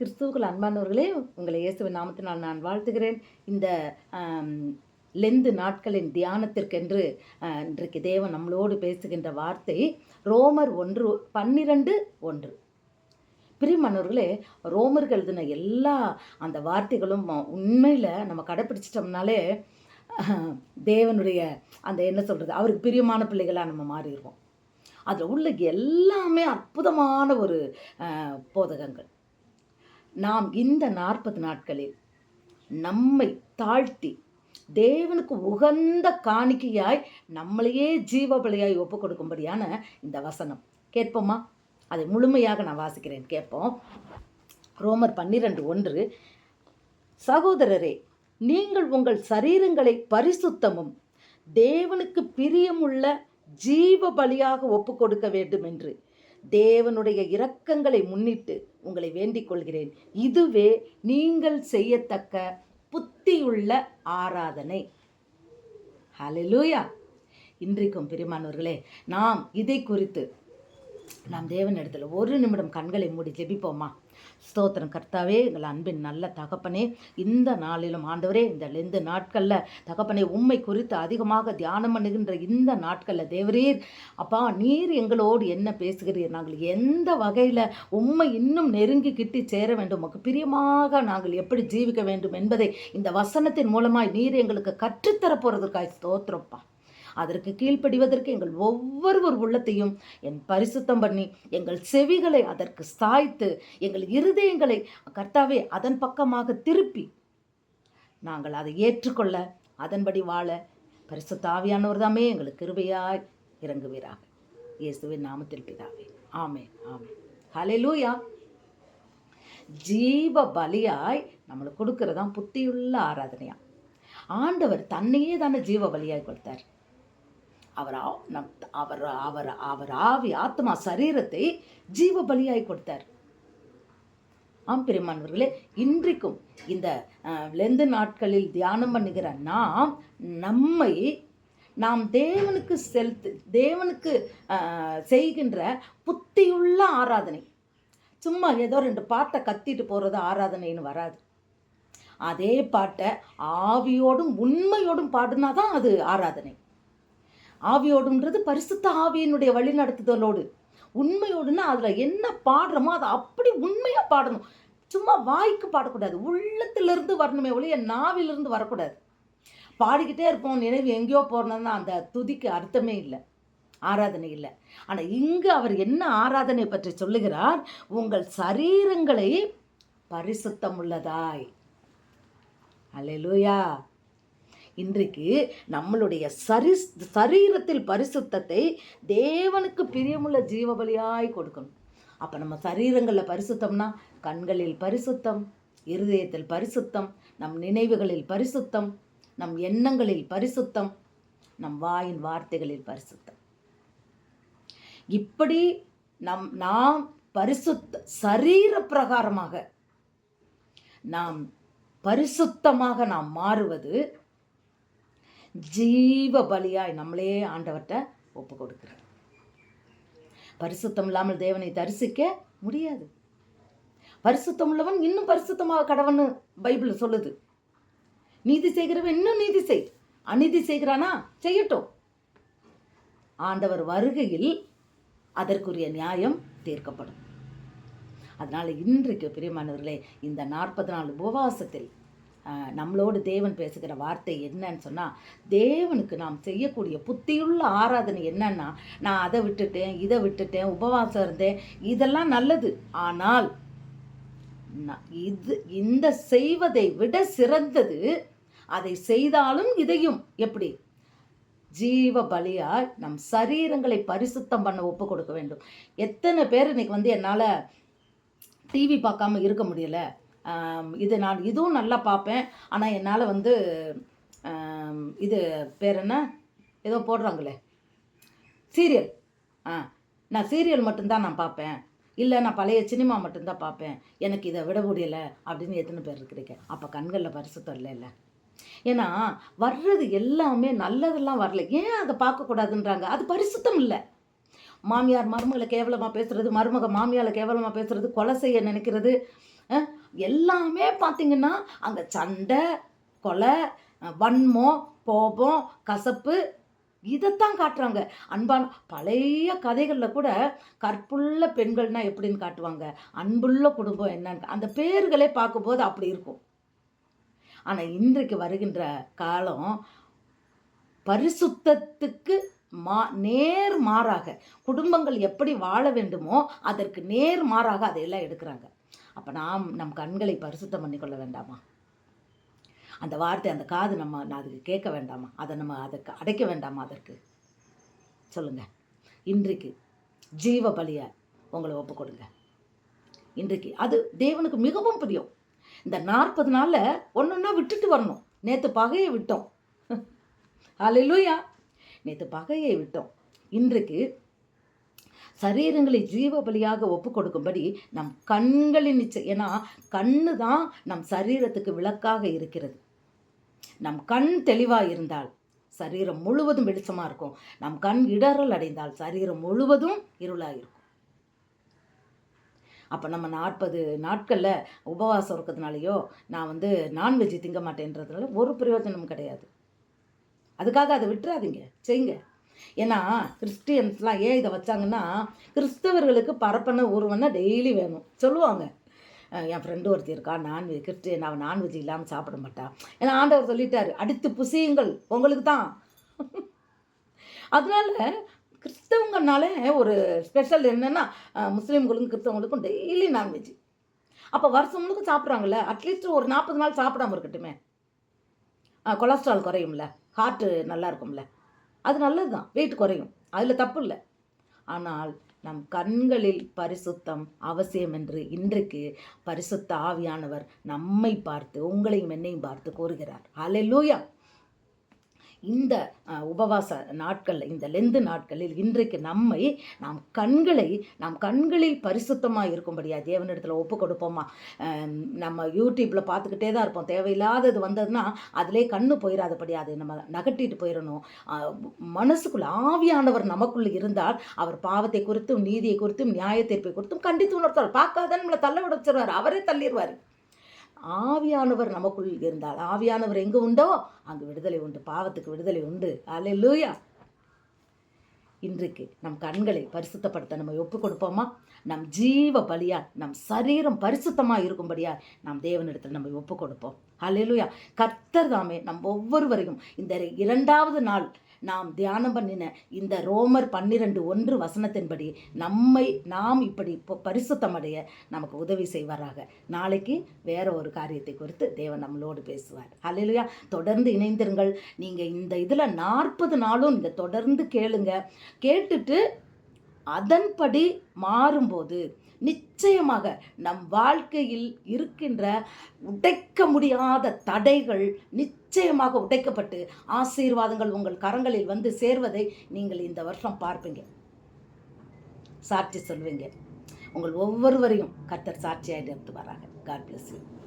கிறிஸ்துவுக்குள் அன்பானவர்களே உங்களை இயேசுவின் நாமத்தினால் நான் வாழ்த்துகிறேன். இந்த லெந்து நாட்களின் தியானத்திற்கென்று இன்றைக்கு தேவன் நம்மளோடு பேசுகின்ற வார்த்தை ரோமர் ஒன்று பன்னிரண்டு ஒன்று. பிரியமானவர்களே ரோமர்கள் எழுதின எல்லா அந்த வார்த்தைகளும் உண்மையில் நம்ம கடைப்பிடிச்சிட்டோம்னாலே தேவனுடைய அந்த என்ன சொல்கிறது அவருக்கு பிரியமான பிள்ளைகளாக நம்ம மாறிடுவோம். அதில் உள்ள எல்லாமே அற்புதமான ஒரு போதகங்கள். நாம் இந்த நாற்பது நாட்களில் நம்மை தாழ்த்தி தேவனுக்கு உகந்த காணிக்கையாய் நம்மளையே ஜீவபலியாய் ஒப்பு கொடுக்கும்படியான இந்த வசனம். கேட்போமா? அதை முழுமையாக நான் வாசிக்கிறேன். கேட்போம். ரோமர் பன்னிரண்டு ஒன்று. சகோதரரே நீங்கள் உங்கள் சரீரங்களை பரிசுத்தமும் தேவனுக்கு பிரியமுள்ள ஜீவ பலியாக ஒப்பு கொடுக்க வேண்டும் என்று தேவனுடைய இரக்கங்களை முன்னிட்டு உங்களை வேண்டிக் கொள்கிறேன் இதுவே நீங்கள் செய்யத்தக்க புத்தியுள்ள ஆராதனை. ஹalleluya இன்றைக்கும் பெருமானவர்களே நாம் இதை குறித்து நாம் தேவனிடத்தில் ஒரு நிமிடம் கண்களை மூடி ஜெபிப்போமா? ஸ்தோத்திரம். கர்த்தாவே எங்கள் அன்பின் நல்ல தகப்பனே இந்த நாளிலும் ஆண்டவரே இந்த லெந்து நாட்களில் தகப்பனே உண்மை குறித்து அதிகமாக தியானம் பண்ணுகின்ற இந்த நாட்களில் தேவரீர் அப்பா நீர் எங்களோடு என்ன பேசுகிறீர்? நாங்கள் எந்த வகையில் உண்மை இன்னும் நெருங்கி கிட்டி சேர வேண்டும்? உமக்கு பிரியமாக நாங்கள் எப்படி ஜீவிக்க வேண்டும் என்பதை இந்த வசனத்தின் மூலமாய் நீர் எங்களுக்கு கற்றுத்தர போகிறதுக்காய் ஸ்தோத்திரப்பா. அதற்கு கீழ்ப்படிவதற்கு எங்கள் ஒவ்வொருவர் உள்ளத்தையும் என் பரிசுத்தம் பண்ணி எங்கள் செவிகளை அதற்கு சாய்த்து எங்கள் இருதயங்களை கர்த்தாவே அதன் பக்கமாக திருப்பி. நாங்கள் அதை ஏற்றுக்கொள்ள அதன்படி வாழ பரிசுத்தாவியானவர் தாமே எங்களுக்கு கிருபையாய் இறங்குவீராக. இயேசுவின் நாமத்தில் பிதாவே. ஆமே ஆமே லூயா ஜீவ பலியாய் நம்மளுக்கு கொடுக்கறதான் புத்தியுள்ள ஆராதனையா? ஆண்டவர் தன்னையே தானே ஜீவ பலியாய் கொடுத்தார். அவர் ஆ- நம் அவர் அவர் அவர் ஆவி ஆத்மா சரீரத்தை ஜீவ பலியாய் கொடுத்தார். ஆம் பெருமானவர்களே இன்றைக்கும் இந்த லெந்து நாட்களில் தியானம் பண்ணுகிற நாம் நம்மை நாம் தேவனுக்கு செலுத்து தேவனுக்கு செய்கின்ற புத்தியுள்ள ஆராதனை. சும்மா ஏதோ ரெண்டு பாட்டை கத்திட்டு போகிறது ஆராதனைன்னு வராது. அதே பாட்டை ஆவியோடும் உண்மையோடும் பாடினா தான் அது ஆராதனை. ஆவியோடுன்றது பரிசுத்த ஆவியினுடைய வழிநடத்துதலோடு. உண்மையோடுன்னா அதில் என்ன பாடுறோமோ அதை அப்படி உண்மையாக பாடணும். சும்மா வாய்க்கு பாடக்கூடாது. உள்ளத்திலிருந்து வரணுமே ஒழிய நாவிலிருந்து வரக்கூடாது. பாடிக்கிட்டே இருப்போம் நினைவு எங்கேயோ போறோம்னா அந்த துதிக்கு அர்த்தமே இல்லை ஆராதனை இல்லை. ஆனால் இங்கு அவர் என்ன ஆராதனை பற்றி சொல்லுகிறார்? உங்கள் சரீரங்களை பரிசுத்தம் உள்ளதாய் அல்லேலூயா இன்றைக்கு நம்மளுடைய சரி சரீரத்தில் பரிசுத்தத்தை தேவனுக்கு பிரியமுள்ள ஜீவபலியாய் கொடுக்கணும். அப்போ நம்ம சரீரங்களில் பரிசுத்தம்னா கண்களில் பரிசுத்தம் இருதயத்தில் பரிசுத்தம் நம் நினைவுகளில் பரிசுத்தம் நம் எண்ணங்களில் பரிசுத்தம் நம் வாயின் வார்த்தைகளில் பரிசுத்தம். இப்படி நம் நாம் பரிசுத்த சரீர பிரகாரமாக நாம் பரிசுத்தமாக நாம் மாறுவது ஜீவ பலியாய் நம்மளே ஆண்டவர்கிட்ட ஒப்பு கொடுக்குறோம் பரிசுத்தம் இல்லாமல் தேவனை தரிசிக்க முடியாது. பரிசுத்தம் உள்ளவன் இன்னும் பரிசுத்தமாக கடவன்னு பைபிள் சொல்லுது. நீதி செய்கிறவன் இன்னும் நீதி செய். அநீதி செய்கிறானா? செய்யட்டும். ஆண்டவர் வருகையில் அதற்குரிய நியாயம் தீர்க்கப்படும். அதனால் இன்றைக்கு பிரியமானவர்களே இந்த நாற்பது நாள் உபவாசத்தில் நம்மளோடு தேவன் பேசுகிற வார்த்தை என்னன்னு சொன்னால் தேவனுக்கு நாம் செய்யக்கூடிய புத்தியுள்ள ஆராதனை என்னன்னா நான் அதை விட்டுட்டேன் இதை விட்டுட்டேன் உபவாசம் இருந்தேன் இதெல்லாம் நல்லது. ஆனால் இது இந்த செய்வதை விட சிறந்தது அதை செய்தாலும் இதையும். எப்படி? ஜீவ பலியால் நம் சரீரங்களை பரிசுத்தம் பண்ண ஒப்பு கொடுக்க வேண்டும். எத்தனை பேர் இன்னைக்கு வந்து என்னால் டிவி பார்க்காம இருக்க முடியல? இது நான் இதுவும் நல்லா பார்ப்பேன். ஆனால் என்னால் வந்து இது பேர் என்ன? ஏதோ போடுறாங்களே. சீரியல். ஆ நான் சீரியல் மட்டும்தான் நான் பார்ப்பேன். இல்லை நான் பழைய சினிமா மட்டும்தான் பார்ப்பேன். எனக்கு இதை விட முடியலை அப்படின்னு எத்தனை பேர் இருக்கிறீங்க? அப்போ கண்களில் பரிசுத்தம் இல்லை இல்லை ஏன்னா வர்றது எல்லாமே நல்லதெல்லாம் வரல. ஏன் அதை பார்க்கக்கூடாதுன்றாங்க அது பரிசுத்தம் இல்லை. மாமியார் மருமகளை கேவலமாக பேசுகிறது மருமக மாமியாரை கேவலமாக பேசுறது கொலை செய்ய நினைக்கிறது எல்லாமே பார்த்தீங்கன்னா அங்கே சண்டை கொலை வன்மம் கோபம் கசப்பு இதைத்தான் காட்டுறாங்க. அன்பான பழைய கதைகளில் கூட கற்புள்ள பெண்கள்னா எப்படின்னு காட்டுவாங்க? அன்புள்ள குடும்பம் என்னன்னு. அந்த பேர்களே பார்க்கும்போது அப்படி இருக்கும். ஆனால் இன்றைக்கு வருகின்ற காலம் பரிசுத்தத்துக்கு மா நேர் மாறாக குடும்பங்கள் எப்படி வாழ வேண்டுமோ அதற்கு நேர் மாறாக அதையெல்லாம் எடுக்கிறாங்க. அப்போ நாம் நம் கண்களை பரிசுத்தம் பண்ணிக்கொள்ள வேண்டாமா? அந்த வார்த்தை அந்த காது நம்ம நான் அதுக்கு கேட்க வேண்டாமா? அதை நம்ம அதற்கு அடைக்க வேண்டாமா அதற்கு? சொல்லுங்க. இன்றைக்கு ஜீவ பலியை உங்களை ஒப்பு கொடுங்க. இன்றைக்கு அது தேவனுக்கு மிகவும் பிரியம். இந்த நாற்பது நாளில் ஒன்று ஒன்றா விட்டுட்டு வரணும். நேற்று பகையை விட்டோம். அலையிலூயா நேற்று பகையை விட்டோம். இன்றைக்கு சரீரங்களை ஜீவ பலியாக ஒப்பு கொடுக்கும்படி நம் கண்களின் நிச்சயம் ஏன்னா கண்ணு தான் நம் சரீரத்துக்கு விளக்காக இருக்கிறது. நம் கண் தெளிவாக இருந்தால் சரீரம் முழுவதும் வெளிச்சமாக இருக்கும். நம் கண் இடரல் அடைந்தால் சரீரம் முழுவதும் இருளாக இருக்கும் அப்போ நம்ம நாற்பது நாட்களில் உபவாசம் இருக்கிறதுனாலையோ நான் வந்து நான்வெஜ் திங்க மாட்டேன்றதுனால ஒரு பிரயோஜனமும் கிடையாது. அதுக்காக அதை விட்டுறாதீங்க. செய்யுங்க ஏன்னா கிறிஸ்டியன்ஸ்லாம் ஏன் இதை வச்சாங்கன்னா கிறிஸ்தவர்களுக்கு பரப்பன ஒருவனை டெய்லி வேணும். சொல்லுவாங்க. என் ஃப்ரெண்டு ஒருத்தி இருக்கா நான்வெஜ் கிறிஸ்டியன் அவன் நான்வெஜ் இல்லாமல் சாப்பிட மாட்டா. ஏன்னா ஆண்டவர் சொல்லிட்டாரு அடித்து புசியுங்கள் உங்களுக்கு தான். அதனால கிறிஸ்தவங்கனாலே ஒரு ஸ்பெஷல் என்னென்னா முஸ்லீம்களுக்கும் கிறிஸ்தவங்களுக்கும் டெய்லி நான்வெஜ் அப்போ வருஷம் முழுக்க சாப்பிட்றாங்கல்ல அட்லீஸ்ட் ஒரு நாற்பது நாள் சாப்பிடாம இருக்கட்டுமே. கொலஸ்ட்ரால் குறையும்ல ஹார்ட்டு நல்லா இருக்கும்ல. அது நல்லது தான் வெயிட் குறையும். அதில் தப்பு இல்லை. ஆனால் நம் கண்களில் பரிசுத்தம் அவசியம் என்று இன்றைக்கு பரிசுத்த ஆவியானவர் நம்மை பார்த்து உங்களையும் என்னையும் பார்த்து கூறுகிறார். ஹalleluya இந்த உபவாச நாட்களில் இந்த லெந்து நாட்களில் இன்றைக்கு நம்மை நாம் கண்களை நாம் கண்களில் பரிசுத்தமாக இருக்கும்படியா தேவனிடத்தில் ஒப்பு கொடுப்போமா? நம்ம யூடியூப்பில் பார்த்துக்கிட்டே தான் இருப்போம். தேவையில்லாதது வந்ததுன்னா அதிலே கண்ணு போயிடாதபடி அதை நம்ம நகட்டிட்டு போயிடணும் மனசுக்குள்ள ஆவியானவர் நமக்குள்ள இருந்தால் அவர் பாவத்தை குறித்தும் நீதியை குறித்தும் நியாய தீர்ப்பை குறித்தும் கண்டித்து உணர்த்தார் பார்க்காத நம்மளை தள்ள விடச்சிருவார் அவரே தள்ளிடுவார் ஆவியானவர் நமக்குள் இருந்தால் ஆவியானவர் எங்கு உண்டோ அங்கு விடுதலை உண்டு பாவத்துக்கு விடுதலை உண்டு. அல்லேலூயா இன்றைக்கு நம் கண்களை பரிசுத்தப்படுத்த நம்ம ஒப்பு கொடுப்போமா? நம் ஜீவ பலியா நம் சரீரம் பரிசுத்தமாக இருக்கும்படியா நாம் தேவனிடத்தில் நம்ம ஒப்பு கொடுப்போம். அல்லேலூயா கர்த்தர் தாமே நம் ஒவ்வொருவரையும் இந்த இரண்டாவது நாள் நாம் தியானம் பண்ணின இந்த ரோமர் பன்னிரண்டு ஒன்று வசனத்தின்படி நம்மை நாம் இப்படி ப- பரிசுத்தமடைய நமக்கு உதவி செய்வாராக. நாளைக்கு வேற ஒரு காரியத்தை குறித்து தேவன் நம்மளோடு பேசுவார். அல்லையா தொடர்ந்து இணைந்திருங்கள். நீங்கள் இந்த இதில் நாற்பது நாளும் நீங்கள் தொடர்ந்து கேளுங்க. கேட்டுட்டு அதன்படி மாறும்போது நிச்சயமாக நம் வாழ்க்கையில் இருக்கின்ற உடைக்க முடியாத தடைகள் நிச்சயமாக உடைக்கப்பட்டு ஆசீர்வாதங்கள் உங்கள் கரங்களில் வந்து சேர்வதை நீங்கள் இந்த வருஷம் பார்ப்பீங்க. சாட்சி சொல்வீங்க. உங்கள் ஒவ்வொருவரையும் கத்தர் சாட்சியாக நிறுத்துவாராக. God bless you